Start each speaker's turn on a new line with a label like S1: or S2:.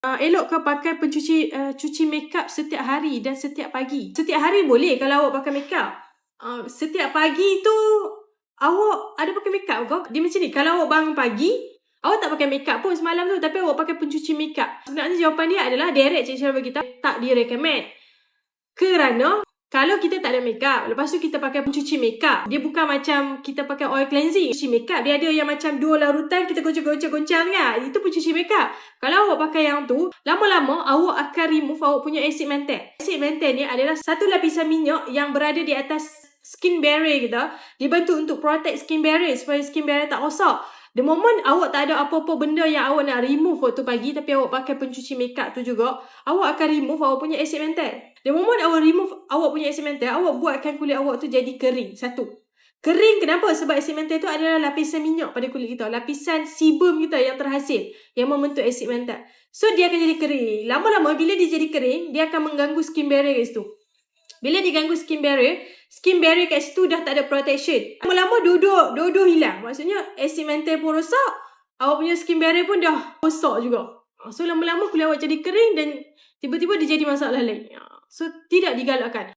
S1: Uh, elok ke pakai pencuci uh, cuci makeup setiap hari dan setiap pagi? Setiap hari boleh kalau awak pakai makeup. Uh, setiap pagi tu awak ada pakai makeup ke? Dia macam ni, kalau awak bangun pagi, awak tak pakai makeup pun semalam tu tapi awak pakai pencuci makeup. Sebenarnya jawapan dia adalah direct Cik Syarah kita tak direkomend. Kerana kalau kita tak ada makeup, lepas tu kita pakai pencuci makeup. Dia bukan macam kita pakai oil cleansing. Pencuci makeup, dia ada yang macam dua larutan, kita goncang-goncang-goncang kan. Itu pencuci makeup. Kalau awak pakai yang tu, lama-lama awak akan remove awak punya acid mantan. Acid mantan ni adalah satu lapisan minyak yang berada di atas skin barrier kita. Dia bantu untuk protect skin barrier supaya skin barrier tak rosak. The moment awak tak ada apa-apa benda yang awak nak remove waktu pagi tapi awak pakai pencuci makeup tu juga, awak akan remove awak punya acid mantan. The moment awak remove awak punya acid mantan, awak buatkan kulit awak tu jadi kering. Satu. Kering kenapa? Sebab acid mantan tu adalah lapisan minyak pada kulit kita. Lapisan sebum kita yang terhasil yang membentuk acid mantan. So dia akan jadi kering. Lama-lama bila dia jadi kering, dia akan mengganggu skin barrier kat situ. Bila diganggu skin barrier, skin barrier kat situ dah tak ada protection. Lama-lama duduk, duduk hilang. Maksudnya acid mantle pun rosak, awak punya skin barrier pun dah rosak juga. So lama-lama kulit awak jadi kering dan tiba-tiba dia jadi masalah lain. So tidak digalakkan.